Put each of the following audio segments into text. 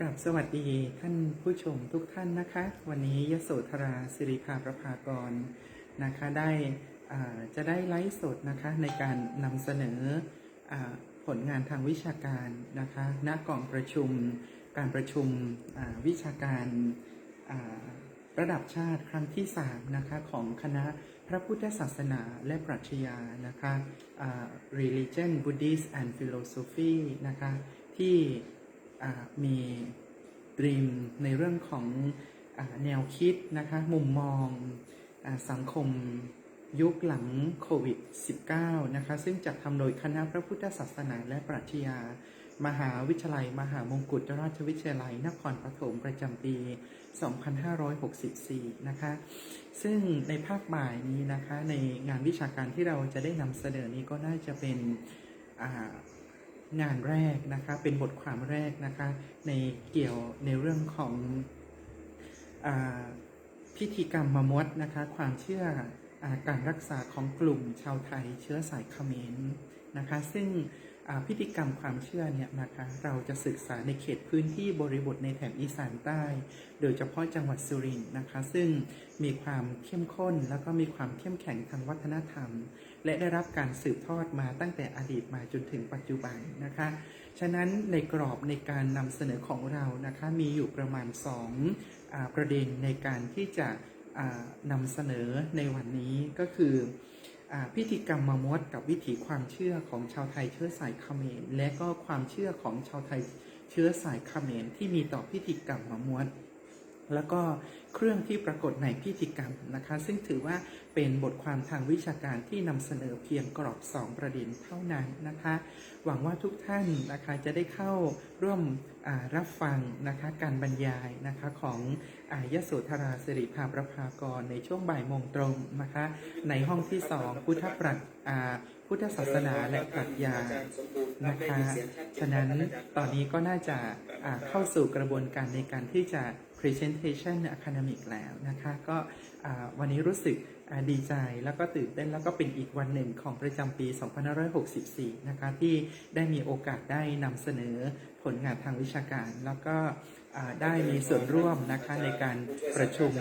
กราบสวัสดีท่านผู้ชมทุกท่านนะคะ วันนี้ยโสธราสิริภาประภากรนะคะได้จะได้ไลฟ์สดนะคะในการนำเสนออผลงานทางวิชาการนะคะณกล่องประชุมการประชุมวิชาการระดับชาติครั้งที่3นะคะของคณะพระพุทธศาสนาและปรัชญานะคะ Religion Buddhist and Philosophy นะคะที่ มีดรีมในเรื่องของอแนวคิดนะคะมุมมองอสังคมยุคหลังโควิด -19 นะคะซึ่งจัดทำโดยคณะพระพุทธศาสนาและปรัชญามหาวิทยาลัย มหามงกุฎราชวิทยาลัย นครปฐมประจำปี 2564 นะคะ ซึ่งในภาคบ่ายนี้นะคะ ในงานวิชาการที่เราจะได้นำเสนอนี้ก็น่าจะเป็น งานแรกนะคะ เป็นบทความแรกนะคะ ในเกี่ยวในเรื่องของอพิธีกรรมมมดนะคะ ความเชื่อ การรักษาของกลุ่มชาวไทยเชื้อสายเขมรนะคะ ซึ่งพิธีกรรมความเชื่อเนี่ยนะคะเราจะศึกษาในเขตพื้นที่บริบทในแถบอีสานใต้ โดยเฉพาะจังหวัดสุรินทร์นะคะ ซึ่งมีความเข้มข้นแล้วก็มีความเข้มแข็งทางวัฒนธรรม และได้รับการสืบทอดมาตั้งแต่อดีตมาจนถึงปัจจุบันนะคะ ฉะนั้นในกรอบในการนำเสนอของเรานะคะมีอยู่ประมาณ2อาประเด็นในการที่จะ นำเสนอในวันนี้ก็คืออพิธีกรรมมามดกับวิถีความเชื่อของชาวไทยเชื้อสายเขมรและก็ความเชื่อของชาวไทยเชื้อสายเขมรที่มีต่อพิธีกรรมมามดแล้วก็ เครื่องที่ปรากฏในพิธีกรรมนะคะ ซึ่งถือว่าเป็นบทความทางวิชาการที่นำเสนอเพียงกรอบ 2 ประเด็นเท่านั้นนะคะ หวังว่าทุกท่านนะคะจะได้เข้าร่วมรับฟังนะคะการบรรยายนะคะของอายโสธราสิริภาประภากรในช่วงบ่ายโมงตรงนะคะ ในห้องที่ 2 พุทธปรัชพุทธศาสนาและปรัชญานะคะ ฉะนั้นตอนนี้ก็น่าจะเข้าสู่กระบวนการในการที่จะ presentation academic แล้วนะคะ ก็วันนี้รู้สึกดีใจแล้วก็ตื่นเต้นแล้วก็เป็นอีกวันหนึ่งของประจำปี 2564 นะคะ ที่ได้มีโอกาสได้นำเสนอผลงานทางวิชาการ แล้วก็ได้มีส่วนร่วมนะคะในการประชุม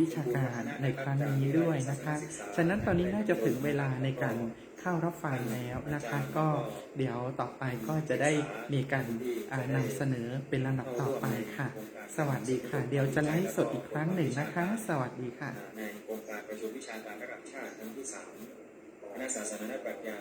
วิชาการในครั้งนี้ด้วยนะคะ ฉะนั้นตอนนี้น่าจะถึงเวลาในการเข้ารับฟังแล้วนะคะก็เดี๋ยวต่อไปก็จะได้มีการอ่านำเสนอเป็นลำดับต่อไปค่ะ สวัสดีค่ะ เดี๋ยวจะไลฟ์สดอีกครั้งหนึ่งนะคะ สวัสดีค่ะในองค์การประชุมวิชาการระดับชาติครั้งที่สามของคณะศาสนาและปรัชญา